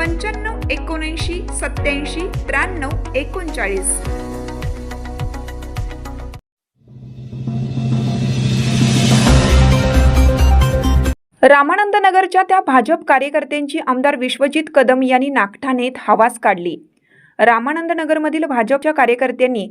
पंच्याण्णव एकोणऐंशी सत्याऐंशी त्र्याण्णव एकोणचाळीस. रामानंद नगरच्या त्या भाजप कार्यकर्त्यांची आमदार विश्वजित कदम यांनी नागठाणेत हवास काढली. रामानंद नगरमधील भाजपच्या कार्यकर्त्यांनी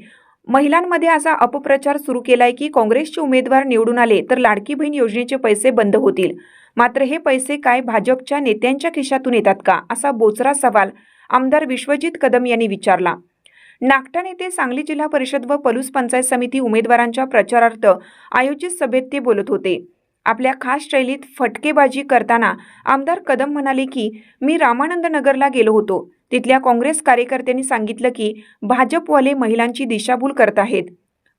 महिलांमध्ये असा अपप्रचार सुरू केलाय की काँग्रेसचे उमेदवार निवडून आले तर लाडकी बहीण योजनेचे पैसे बंद होतील. मात्र हे पैसे काय भाजपच्या नेत्यांच्या खिशातून येतात का? असा बोचरा सवाल आमदार विश्वजित कदम यांनी विचारला. नागठाण येथे सांगली जिल्हा परिषद व पलूस पंचायत समिती उमेदवारांच्या प्रचारार्थ आयोजित सभेत ते बोलत होते. आपल्या खास शैलीत फटकेबाजी करताना आमदार कदम म्हणाले की मी रामानंद नगरला गेलो होतो. तिथल्या काँग्रेस कार्यकर्त्यांनी सांगितलं की भाजपवाले महिलांची दिशाभूल करत आहेत.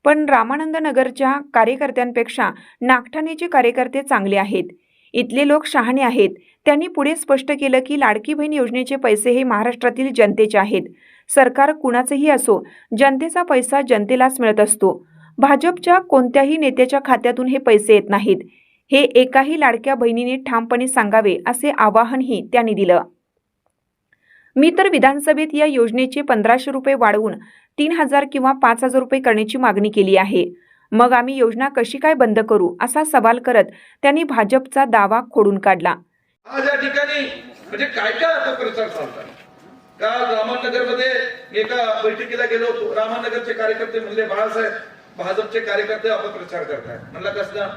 पण रामानंद नगरच्या कार्यकर्त्यांपेक्षा नागठाणेचे कार्यकर्ते चांगले आहेत. इथले लोक शहाणे आहेत. त्यांनी पुढे स्पष्ट केलं की लाडकी बहीण योजनेचे पैसे हे महाराष्ट्रातील जनतेचे आहेत. सरकार कुणाचेही असो जनतेचा पैसा जनतेलाच मिळत असतो. भाजपच्या कोणत्याही नेत्याच्या खात्यातून हे पैसे येत नाहीत. हे एकाही लाडक्या बहिणीने ठामपणे सांगावे असे आवाहनही त्यांनी दिलं. मी तर विधानसभेत या योजनेचे पंधराशे रुपये वाढवून तीन हजार किंवा पाच हजार रुपये करण्याची मागणी केली आहे. मग आम्ही योजना कशी काय बंद करू असा सवाल करत त्यांनी भाजपचा दावा खोडून काढला. आज या ठिकाणी म्हणजे काय काय प्रचार चालतात काल रामानगरमध्ये मध्ये एका बैठकीला गेलो होतो. रामानगरचे कार्यकर्ते म्हणले बाळासाहेब भाजपचे कार्यकर्ते अपप्रचार करतायत. म्हणला कसला?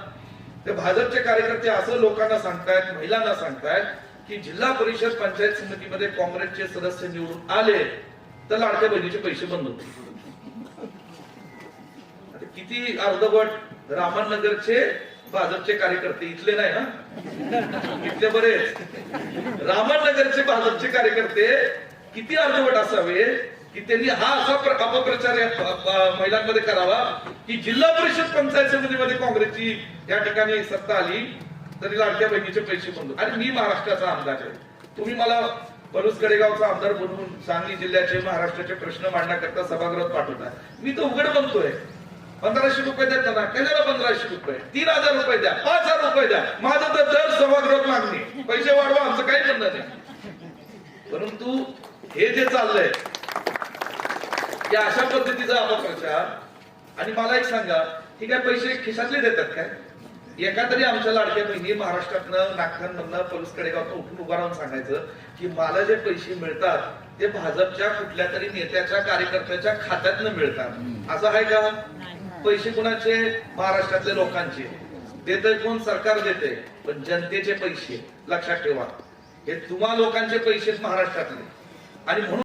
ते भाजपचे कार्यकर्ते असं लोकांना सांगतायत महिलांना सांगतायत की जिल्हा परिषद पंचायत समितीमध्ये काँग्रेसचे सदस्य निवडून आले तर लाडक्या बहिणीचे पैसे बंद होते किती अर्धवट रामानगरचे भाजपचे कार्यकर्ते इथले नाही ना? इथले बरेच. रामानगरचे भाजपचे कार्यकर्ते किती अर्धवट असावे की त्यांनी हा असा अपप्रचार महिलांमध्ये करावा की जिल्हा परिषद पंचायत समितीमध्ये काँग्रेसची या ठिकाणी सत्ता आली तरी लाडक्या बहिणीचे पैसे बंद आणि मी महाराष्ट्राचा आमदार आहे. तुम्ही मला पलूस गडेगावचा आमदार बनवून सांगली जिल्ह्याचे महाराष्ट्राचे प्रश्न मांडण्याकरता सभागृहात पाठवताय. मी तो उघड बनतोय. पंधराशे रुपये देताना कशाला पंधराशे रुपये. तीन हजार रुपये द्या. पाच हजार रुपये द्या. माझं तर दर सभागृहात मागणी. पैसे वाढवा आमचं काही म्हणणं नाही. परंतु हे जे चाललंय या अशा पद्धतीचा अपप्रचार आणि मला एक सांगा हे काय पैसे खिशातले देतात काय? एका तरी आमच्या लाडक्या बहिणी महाराष्ट्रातनं नागठाणमधनं पोलीस कडेगावचं उठून उभा राहून सांगायचं की मला जे पैसे मिळतात ते भाजपच्या कुठल्या तरी नेत्याच्या कार्यकर्त्याच्या खात्यातनं मिळतात. असं आहे का? पैसे कुणाचे? महाराष्ट्रातल्या लोकांचे. देतय कोण? सरकार देते पण जनतेचे पैसे. लक्षात ठेवा. हे तुम्हा लोकांचे पैसे महाराष्ट्रातले. आणि म्हणून